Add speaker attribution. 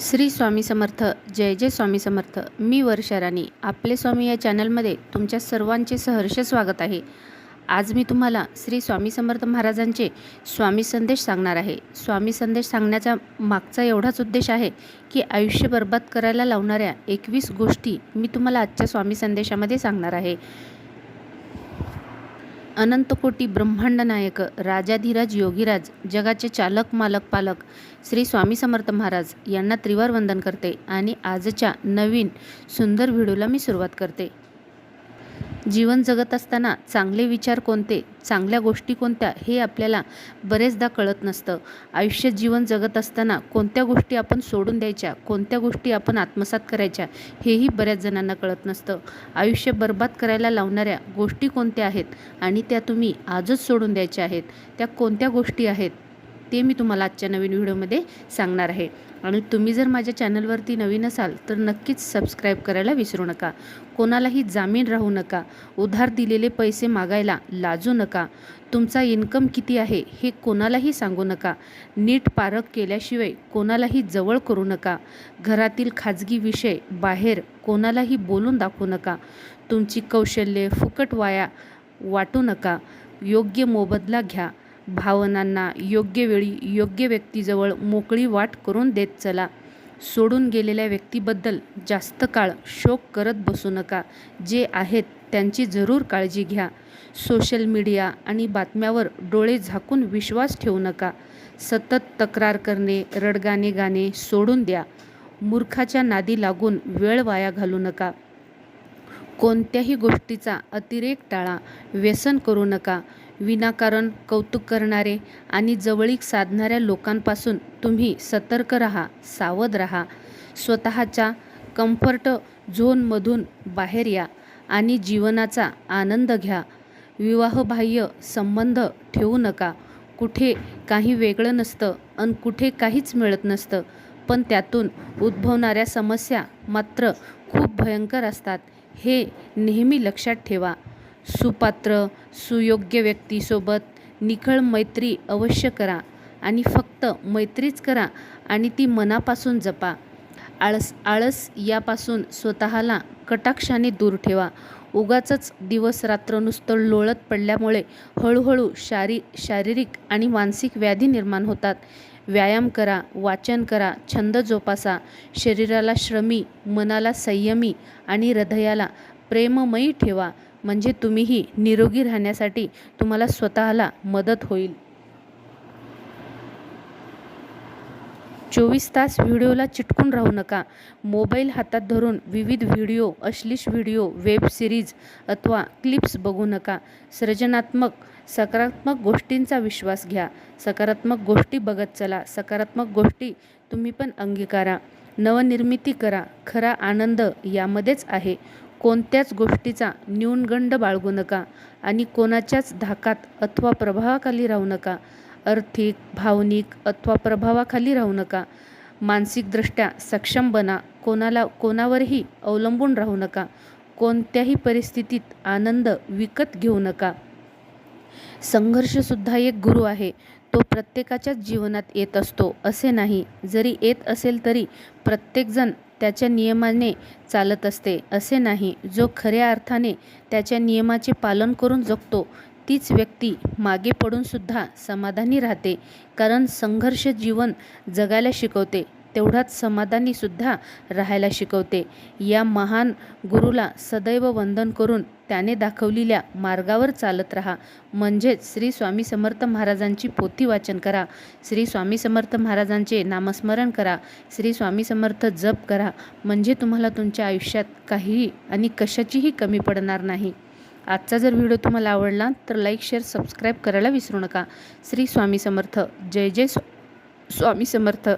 Speaker 1: श्री स्वामी समर्थ जय जय स्वामी समर्थ. मी वर्षा राणी. आपले स्वामी या चॅनलमध्ये तुमच्या सर्वांचे सहर्ष स्वागत आहे. आज मी तुम्हाला श्री स्वामी समर्थ महाराजांचे स्वामी संदेश सांगणार आहे. स्वामी संदेश सांगण्याचा मागचा एवढाच उद्देश आहे की आयुष्य बर्बाद करायला लावणाऱ्या एकवीस गोष्टी मी तुम्हाला आजच्या स्वामी संदेशामध्ये सांगणार आहे. अनंतकोटी ब्रह्मांडनायक राजाधिराज योगीराज जगाचे चालक मालक पालक श्री स्वामी समर्थ महाराज यांना त्रिवार वंदन करते आणि आजच्या नवीन सुंदर व्हिडिओला मी सुरुवात करते. जीवन जगत असताना चांगले विचार कोणते चांगल्या गोष्टी कोणत्या हे आपल्याला बरेचदा कळत नसतं. आयुष्यात जीवन जगत असताना कोणत्या गोष्टी आपण सोडून द्यायच्या कोणत्या गोष्टी आपण आत्मसात करायच्या हेही बऱ्याच जणांना कळत नसतं. आयुष्य बर्बाद करायला लावणाऱ्या गोष्टी कोणत्या आहेत आणि त्या तुम्ही आजच सोडून द्यायच्या आहेत त्या कोणत्या गोष्टी आहेत ते मी तुम्हाला आजच्या नवीन व्हिडिओमध्ये सांगणार आहे. आणि तुम्ही जर माझ्या चॅनलवरती नवीन असाल तर नक्कीच सबस्क्राईब करायला विसरू नका. कोणालाही जामीन राहू नका. उधार दिलेले पैसे मागायला लाजू नका. तुमचा इन्कम किती आहे हे कोणालाही सांगू नका. नीट पारख केल्याशिवाय कोणालाही जवळ करू नका. घरातील खाजगी विषय बाहेर कोणालाही बोलून दाखवू नका. तुमची कौशल्ये फुकट वाया वाटू नका. योग्य मोबदला घ्या. भावनांना योग्य वेळी योग्य व्यक्तीजवळ मोकळी वाट करून देत चला. सोडून गेलेल्या व्यक्तीबद्दल जास्त काळ शोक करत बसू नका. जे आहेत त्यांची जरूर काळजी घ्या. सोशल मीडिया आणि बातम्यावर डोळे झाकून विश्वास ठेवू नका. सतत तक्रार करणे रडगाणे गाणे सोडून द्या. मूर्खाच्या नादी लागून वेळ वाया घालू नका. कोणत्याही गोष्टीचा अतिरेक टाळा. व्यसन करू नका. विनाकारण कौतुक करणारे आणि जवळीक साधणाऱ्या लोकांपासून तुम्ही सतर्क राहा सावध राहा. स्वतःच्या कम्फर्ट झोनमधून बाहेर या आणि जीवनाचा आनंद घ्या. विवाहबाह्य संबंध ठेवू नका. कुठे काही वेगळं नसतं आणि कुठे काहीच मिळत नसतं पण त्यातून उद्भवणाऱ्या समस्या मात्र खूप भयंकर असतात. हे नेहमी लक्षात ठेवा. सुपात्र सुयोग्य व्यक्तीसोबत निखळ मैत्री अवश्य करा आणि फक्त मैत्रीच करा आणि ती मनापासून जपा. आळस आळस यापासून स्वतःला कटाक्षाने दूर ठेवा. उगाचच दिवस रात्र नुसतं लोळत पडल्यामुळे हळूहळू शारी शारीरिक आणि मानसिक व्याधी निर्माण होतात. व्यायाम करा वाचन करा छंद जोपासा. शरीराला श्रमी मनाला संयमी आणि हृदयाला प्रेममयी ठेवा. म्हणजे तुम्हीही निरोगी राहण्यासाठी तुम्हाला स्वतःला मदत होईल. चोवीस तास व्हिडिओला चिटकून राहू नका. मोबाईल हातात धरून विविध व्हिडिओ अश्लीष व्हिडिओ वेब सिरीज अथवा क्लिप्स बघू नका. सृजनात्मक सकारात्मक गोष्टींचा विश्वास घ्या. सकारात्मक गोष्टी बघत चला. सकारात्मक गोष्टी तुम्ही पण अंगीकारा. नवनिर्मिती करा. खरा आनंद यामध्येच आहे. कोणत्याच गोष्टीचा न्यूनगंड बाळगू नका आणि कोणाच्याच धाकात अथवा प्रभावाखाली राहू नका. आर्थिक भावनिक अथवा प्रभावाखाली राहू नका. मानसिकदृष्ट्या सक्षम बना कोणाला कोणावरही अवलंबून राहू नका. कोणत्याही परिस्थितीत आनंद विकत घेऊ नका. संघर्षसुद्धा एक गुरु आहे. तो प्रत्येकाच्याच जीवनात येत असतो असे नाही. जरी येत असेल तरी प्रत्येकजण त्याच्या नियमाने चालत असते. असे नाही. जो खऱ्या अर्थाने त्याच्या नियमाचे पालन करून जगतो तीच व्यक्ती मागे पडूनसुद्धा समाधानी राहते. कारण संघर्ष जीवन जगायला शिकवते तेवढाच समाधानीसुद्धा राहायला शिकवते. या महान गुरुला सदैव वंदन करून त्याने दाखवलेल्या मार्गावर चालत राहा. म्हणजेच श्री स्वामी समर्थ महाराजांची पोथी वाचन करा. श्री स्वामी समर्थ महाराजांचे नामस्मरण करा. श्री स्वामी समर्थ जप करा. म्हणजे तुम्हाला तुमच्या आयुष्यात काहीही आणि कशाचीही कमी पडणार नाही. आजचा जर व्हिडिओ तुम्हाला आवडला तर लाईक शेअर सबस्क्राईब करायला विसरू नका. श्री स्वामी समर्थ. जय जय स्वामी समर्थ.